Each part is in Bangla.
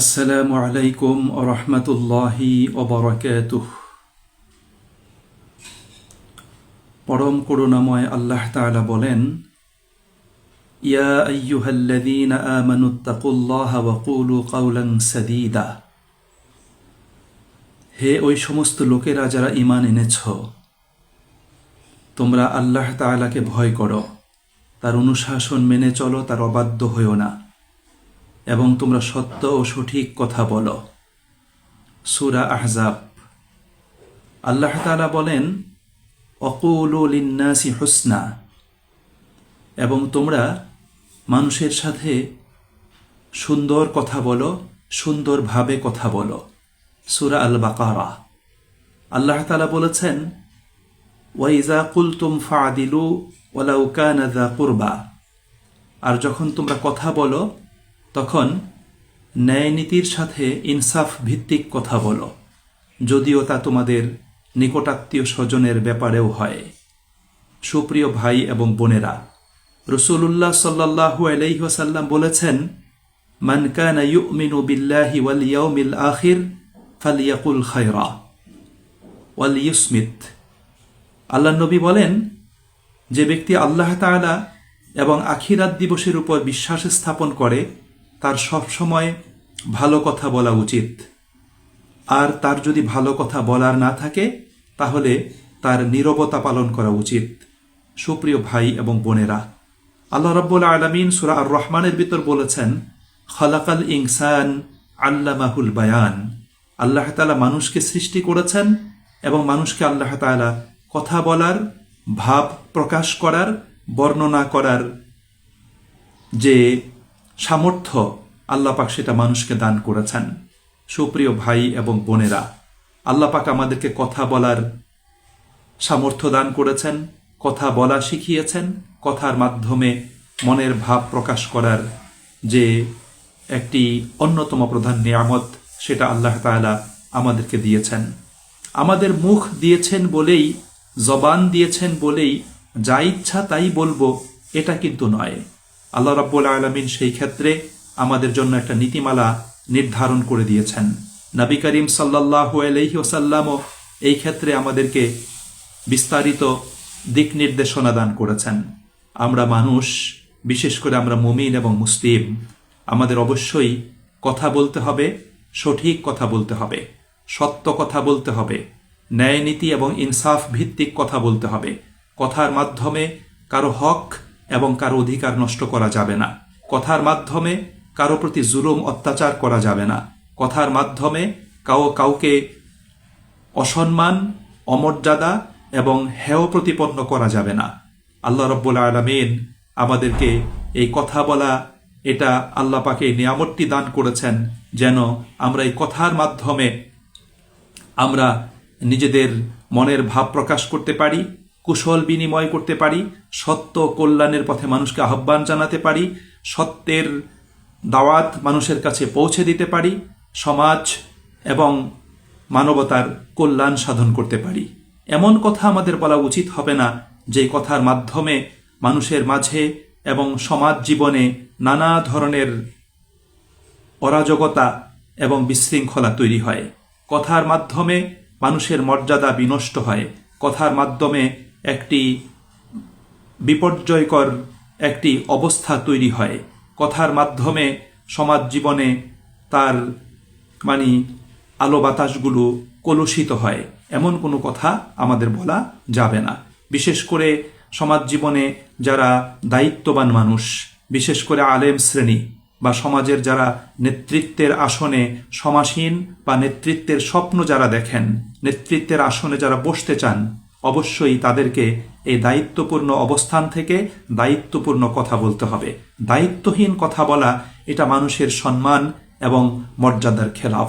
আসসালামু আলাইকুম রহমতুল্লাহি ওবরাকাতুহ পরম করুণাময় আল্লাহ তাআলা বলেন, ইয়া আইয়ুহাল্লাযীনা আমানুত্তাকুল্লাহা ওয়া কুলু সাদীদা। হে ওই সমস্ত লোকেরা যারা ঈমান এনেছ, তোমরা আল্লাহ তাআলাকে ভয় করো, তার অনুশাসন মেনে চলো, তার অবাধ্য হইও না। এবং তোমরা সত্য ও সঠিক কথা বলো। সুরা আহজাব। আল্লাহ তাআলা বলেন, অকুল লিন্নাসি হুসনা এবং তোমরা মানুষের সাথে সুন্দর কথা বলো, সুন্দরভাবে কথা বলো। সুরা আল বাকারা আল্লাহ তালা বলেছেন ওয়াইজা কুলতুম ফাদিলু যা কুরবা। আর যখন তোমরা কথা বলো তখন ন্যায়নীতির সাথে ইনসাফ ভিত্তিক কথা বলো, যদিও তা তোমাদের নিকটাত্মীয় স্বজনের ব্যাপারেও হয়। সুপ্রিয় ভাই এবং বোনেরা রসুল্লাহ সাল্লাহু আলাইসাল্লাম বলেছেন, মান কানা ইউমিনু বিল্লাহি ওয়াল ইয়াউমিল আখির ফালিয়াকুল খায়রা ওয়াল আল্লাহ নবী বলেন, যে ব্যক্তি আল্লাহ তাআলা এবং আখিরাত দিবসের উপর বিশ্বাস স্থাপন করে তার সবসময় ভালো কথা বলা উচিত। আর তার যদি ভালো কথা বলার না থাকে, তাহলে তার নীরবতা পালন করা উচিত। সুপ্রিয় ভাই এবং বোনেরা, আল্লাহ রব্বুল আলমিন সুরা আর রহমানের ভিতর বলেছেন, খলাকাল ইনসান আল্লামাহুল বায়ান। আল্লাহ তালা মানুষকে সৃষ্টি করেছেন এবং মানুষকে আল্লাহ তালা কথা বলার, ভাব প্রকাশ করার, বর্ণনা করার যে সামর্থ্য আল্লাপাক সেটা মানুষকে দান করেছেন। সুপ্রিয় ভাই এবং বোনেরা আল্লাপাক আমাদেরকে কথা বলার সামর্থ্য দান করেছেন, কথা বলা শিখিয়েছেন, কথার মাধ্যমে মনের ভাব প্রকাশ করার যে একটি অন্যতম প্রধান নিয়ামত, সেটা আল্লাহ তাআলা আমাদেরকে দিয়েছেন। আমাদের মুখ দিয়েছেন বলেই, জবান দিয়েছেন বলেই, যা ইচ্ছা তাই বলব, এটা কিন্তু নয়। আল্লাহ রাব্বুল আলমিন সেই ক্ষেত্রে আমাদের জন্য একটা নীতিমালা নির্ধারণ করে দিয়েছেন। নবী করিম সাল্লাহু আলহি ওসাল্লামও এই ক্ষেত্রে আমাদেরকে বিস্তারিত দিক নির্দেশনা দান করেছেন। আমরা মানুষ, বিশেষ করে আমরা মুমিন এবং মুসলিম, আমাদের অবশ্যই কথা বলতে হবে, সঠিক কথা বলতে হবে, সত্য কথা বলতে হবে ন্যায়নীতি এবং ইনসাফ ভিত্তিক কথা বলতে হবে, কথার মাধ্যমে কারও হক এবং কারও অধিকার নষ্ট করা যাবে না। কথার মাধ্যমে কারও প্রতি জুলুম, অত্যাচার করা যাবে না। কথার মাধ্যমে কাউ কাউকে অসম্মান, অমর্যাদা এবং হেয় প্রতিপন্ন করা যাবে না। আল্লাহ রব্বুল আলমিন আমাদেরকে এই কথা বলা, এটা আল্লাহ পাকে নিয়ামতটি দান করেছেন যেন আমরা এই কথার মাধ্যমে আমরা নিজেদের মনের ভাব প্রকাশ করতে পারি। কুশল বিনিময় করতে পারি, সত্য কল্যাণের পথে মানুষকে আহ্বান জানাতে পারি, সত্যের দাওয়াত মানুষের কাছে পৌঁছে দিতে পারি, সমাজ এবং মানবতার কল্যাণ সাধন করতে পারি। এমন কথা আমাদের বলা উচিত হবে না যে কথার মাধ্যমে মানুষের মাঝে এবং সমাজ জীবনে নানা ধরনের অরাজকতা এবং বিশৃঙ্খলা তৈরি হয়। কথার মাধ্যমে মানুষের মর্যাদা বিনষ্ট হয়। কথার মাধ্যমে একটি বিপর্যয়কর একটি অবস্থা তৈরি হয়। কথার মাধ্যমে সমাজ জীবনে তার মানে আলো বাতাসগুলো কলুষিত হয়। এমন কোনো কথা আমাদের বলা যাবে না। বিশেষ করে সমাজ জীবনে যারা দায়িত্ববান মানুষ, বিশেষ করে আলেম শ্রেণি বা সমাজের যারা নেতৃত্বের আসনে সমাসীন বা নেতৃত্বের স্বপ্ন যারা দেখেন, নেতৃত্বের আসনে যারা বসতে চান অবশ্যই তাদেরকে এই দায়িত্বপূর্ণ অবস্থান থেকে দায়িত্বপূর্ণ কথা বলতে হবে। দায়িত্বহীন কথা বলা, এটা মানুষের সম্মান এবং মর্যাদার খেলাফ।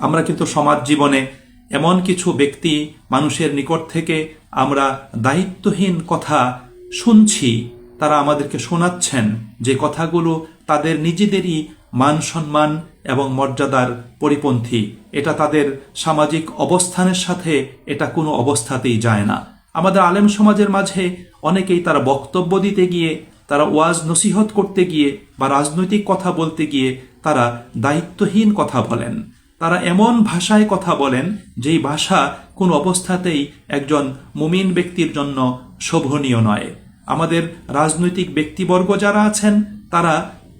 আমরা কিন্তু সমাজ জীবনে এমন কিছু ব্যক্তি মানুষের নিকট থেকে আমরা দায়িত্বহীন কথা শুনছি, তারা আমাদেরকে শোনাচ্ছেন। যে কথাগুলো তাদের নিজেদেরই মান সম্মান এবং মর্যাদার পরিপন্থী। এটা তাদের সামাজিক অবস্থানের সাথে এটা কোনো অবস্থাতেই যায় না। আমাদের আলেম সমাজের মাঝে অনেকেই তারা বক্তব্য দিতে গিয়ে, তারা ওয়াজ নসিহত করতে গিয়ে বা রাজনৈতিক কথা বলতে গিয়ে তারা দায়িত্বহীন কথা বলেন। তারা এমন ভাষায় কথা বলেন যেই ভাষা কোন অবস্থাতেই একজন মুমিন ব্যক্তির জন্য শোভনীয় নয়। আমাদের রাজনৈতিক ব্যক্তিবর্গ যারা আছেন, তারা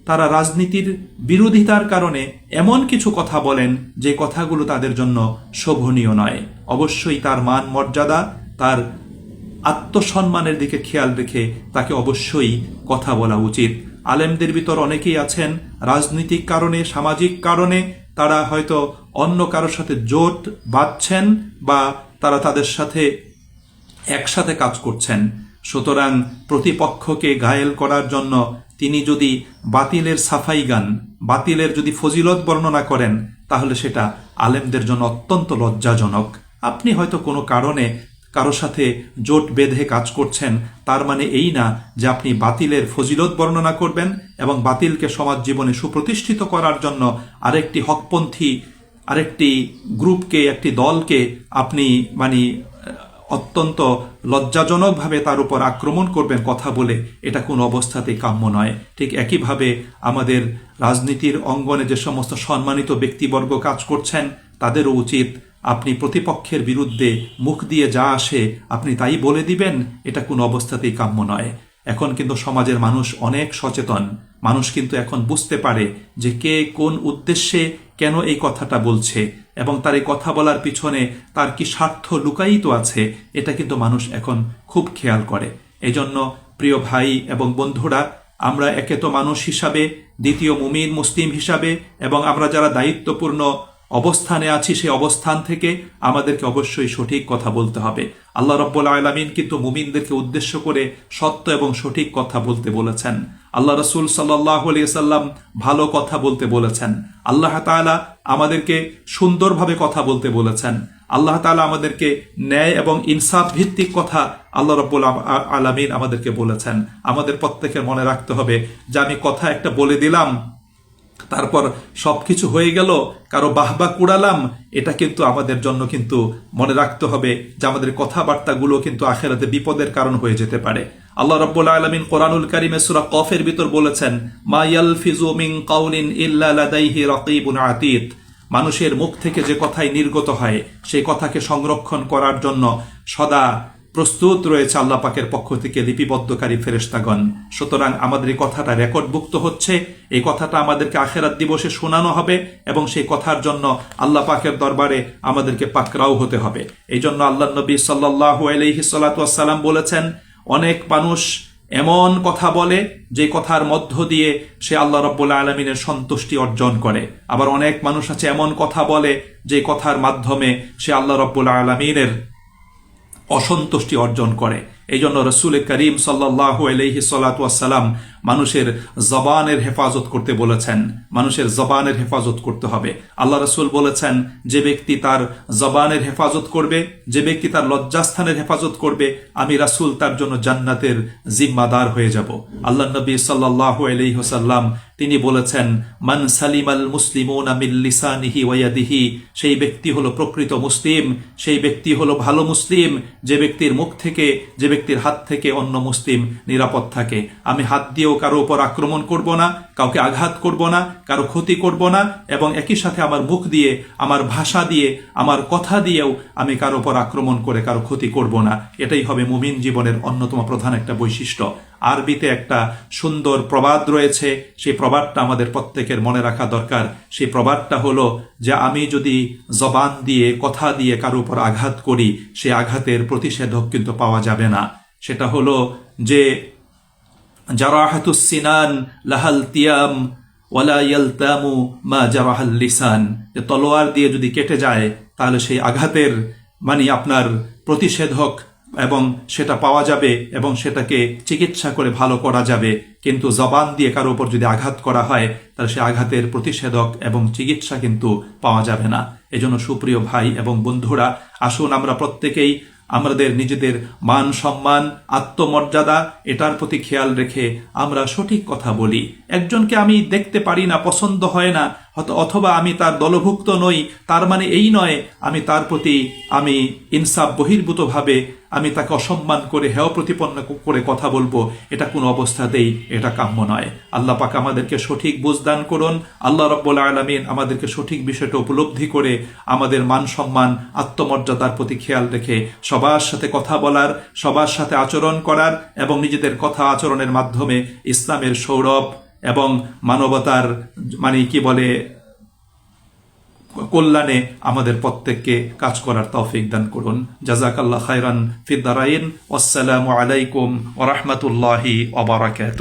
তারা রাজনীতির বিরোধিতার কারণে এমন কিছু কথা বলেন যে কথাগুলো তাদের জন্য শোভনীয় নয়। অবশ্যই তার মান মর্যাদা, তার আত্মসম্মানের দিকে খেয়াল রেখে তাকে অবশ্যই কথা বলা উচিত। আলেমদের ভিতর অনেকেই আছেন, রাজনৈতিক কারণে, সামাজিক কারণে তারা হয়তো অন্য কারোর সাথে জোট বাঁধছেন বা তারা তাদের সাথে একসাথে কাজ করছেন। সুতরাং প্রতিপক্ষকে ঘায়েল করার জন্য তিনি যদি বাতিলের সাফাই গান, বাতিলের যদি ফজিলত বর্ণনা করেন, তাহলে সেটা আলেমদের জন্য অত্যন্ত লজ্জাজনক। আপনি হয়তো কোনো কারণে কারও সাথে জোট বেঁধে কাজ করছেন, তার মানে এই না যে আপনি বাতিলের ফজিলত বর্ণনা করবেন এবং বাতিলকে সমাজ জীবনে সুপ্রতিষ্ঠিত করার জন্য আরেকটি হকপন্থী, আরেকটি গ্রুপকে, একটি দলকে আপনি মানে অত্যন্ত লজ্জাজনকভাবে তার উপর আক্রমণ করবেন কথা বলে এটা কোনো অবস্থাতেই কাম্য নয়। ঠিক একইভাবে আমাদের রাজনীতির অঙ্গনে যে সমস্ত সম্মানিত ব্যক্তিবর্গ কাজ করছেন, তাদেরও উচিত আপনি প্রতিপক্ষের বিরুদ্ধে মুখ দিয়ে যা আসে আপনি তাই বলে দিবেন, এটা কোনো অবস্থাতেই কাম্য নয়। এখন কিন্তু সমাজের মানুষ অনেক সচেতন। মানুষ কিন্তু এখন বুঝতে পারে যে কে কোন উদ্দেশ্যে কেন এই কথাটা বলছে? এবং তার এই কথা বলার পিছনে তার কি স্বার্থ লুকায়িত আছে? এটা কিন্তু মানুষ এখন খুব খেয়াল করে। এজন্য প্রিয় ভাই এবং বন্ধুরা, আমরা একে তো মানুষ হিসাবে, দ্বিতীয় মুমিন, মুসলিম হিসাবে, এবং আমরা যারা দায়িত্বপূর্ণ অবস্থানে আছি, সেই অবস্থান থেকে আমাদেরকে অবশ্যই সঠিক কথা বলতে হবে। আল্লাহ রব্বুল আলমিন কিন্তু মুমিনদেরকে উদ্দেশ্য করে সত্য এবং সঠিক কথা বলতে বলেছেন। আল্লাহ রসুল সাল্লাহ সাল্লাম ভালো কথা বলতে বলেছেন। আল্লাহ তালা আমাদেরকে সুন্দরভাবে কথা বলতে বলেছেন। আল্লাহ তালা আমাদেরকে ন্যায় এবং ইনসাফ ভিত্তিক কথা আল্লাহ রব্বুল আলমিন আমাদেরকে বলেছেন। আমাদের প্রত্যেকের মনে রাখতে হবে যে আমি কথা একটা বলে দিলাম তারপর সবকিছু হয়ে গেল, কারও বাহবা কুড়ালাম, এটা কিন্তু আমাদের জন্য কিন্তু মনে রাখতে হবে যে আমাদের কথাবার্তাগুলো কিন্তু আখেরাতে বিপদের কারণ হয়ে যেতে পারে। আল্লাহ রব্বুল আলমিন কোরআনুল কারিমে সুরা কফের ভিতর বলেছেন, মা ইয়ালফিজু কাউলিন ইল্লা লাদাইহি আতীত। মানুষের মুখ থেকে যে কথাই নির্গত হয়, সেই কথাকে সংরক্ষণ করার জন্য সদা প্রস্তুত রয়েছে আল্লাহ পাকের পক্ষ থেকে লিপিবদ্ধকারী ফেরেস্তাগণ সুতরাং আমাদের এই কথাটা রেকর্ডভুক্ত হচ্ছে। এই কথাটা আমাদেরকে আখেরাত দিবসে শোনানো হবে এবং সেই কথার জন্য আল্লাহ পাকের দরবারে আমাদেরকে পাকরাও হতে হবে। এই জন্য আল্লাহ নবী সাল্লাহ আলহি সাল্লাতাম বলেছেন, অনেক মানুষ এমন কথা বলে যে কথার মধ্য দিয়ে সে আল্লাহ রব্বুল্লা আলমিনের সন্তুষ্টি অর্জন করে। আবার অনেক মানুষ আছে এমন কথা বলে যে কথার মাধ্যমে সে আল্লাহ রব্বুল্লা আলমিনের অসন্তুষ্টি অর্জন করে। এই জন্য রসুল করিম সাল্লাহ আলহি সাল্লাতাম মানুষের জবানের হেফাজত করতে বলেছেন। মানুষের জবানের হেফাজত করতে হবে। আল্লাহ রসুল বলেছেন, যে ব্যক্তি তার জবানের হেফাজত করবে, যে ব্যক্তি তার লজ্জাস্থানের হেফাজত করবে, আমি রাসুল তার জন্য জান্নাতের জিম্মাদার হয়ে যাব। আল্লাহ নবী সাল্লাহ আলহিহসাল্লাম তিনি বলেছেন, মান সালিম আল মুসলিমুন আমিল্লিসানিহি ওয়াদিহি সেই ব্যক্তি হলো প্রকৃত মুসলিম, সেই ব্যক্তি হলো ভালো মুসলিম, যে ব্যক্তির মুখ থেকে, যে ব্যক্তির হাত থেকে অন্য মুসলিম নিরাপদ থাকে। আমি হাত দিয়েও কারও উপর আক্রমণ করব না, কাউকে আঘাত করব না, কারও ক্ষতি করব না, এবং একই সাথে আমার মুখ দিয়ে, আমার ভাষা দিয়ে, আমার কথা দিয়েও আমি কারও উপর আক্রমণ করে কারও ক্ষতি করব না। এটাই হবে মুমিন জীবনের অন্যতম প্রধান একটা বৈশিষ্ট্য। আরবিতে একটা সুন্দর প্রবাদ রয়েছে, সেই প্রবাদটা আমাদের প্রত্যেকের মনে রাখা দরকার। সেই প্রবাদটা হলো যে আমি যদি জবান দিয়ে, কথা দিয়ে কারও উপর আঘাত করি, সে আঘাতের প্রতিষেধক কিন্তু পাওয়া যাবে না। সেটা হলো যে মা লিসান যে তলোয়ার দিয়ে যদি কেটে যায়, তাহলে সেই আঘাতের মানে আপনার প্রতিষেধক এবং সেটা পাওয়া যাবে এবং সেটাকে চিকিৎসা করে ভালো করা যাবে। কিন্তু জবান দিয়ে কারও উপর যদি আঘাত করা হয়, তাহলে সে আঘাতের প্রতিষেধক এবং চিকিৎসা কিন্তু পাওয়া যাবে না। এজন্য সুপ্রিয় ভাই এবং বন্ধুরা, আসুন আমরা প্রত্যেকেই আমাদের নিজেদের মান সম্মান, আত্মমর্যাদা, এটার প্রতি খেয়াল রেখে আমরা সঠিক কথা বলি। একজনকে আমি দেখতে পারি না, পছন্দ হয় না অথবা আমি তার দলভুক্ত নই, তার মানে এই নয়, আমি তার প্রতি আমি ইনসাফ বহির্ভূতভাবে আমি তাকে অসম্মান করে হেয় প্রতিপন্ন করে কথা বলব, এটা কোনো অবস্থাতেই এটা কাম্য নয়। আল্লাহ পাক আমাদেরকে সঠিক বুঝদান করুন। আল্লাহ রব্বুল আলমিন আমাদেরকে সঠিক বিষয়টা উপলব্ধি করে আমাদের মান সম্মান, আত্মমর্যাদার প্রতি খেয়াল রেখে সবার সাথে কথা বলার, সবার সাথে আচরণ করার এবং নিজেদের কথা আচরণের মাধ্যমে ইসলামের সৌরভ এবং মানবতার মানে কি বলে কল্যাণে আমাদের প্রত্যেককে কাজ করার তৌফিক দান করুন। জাজাকাল্লাহ খায়রান ফিদ্দারাইন আসসালামু আলাইকুম ওরহমতুল্লাহি ওবরাকাত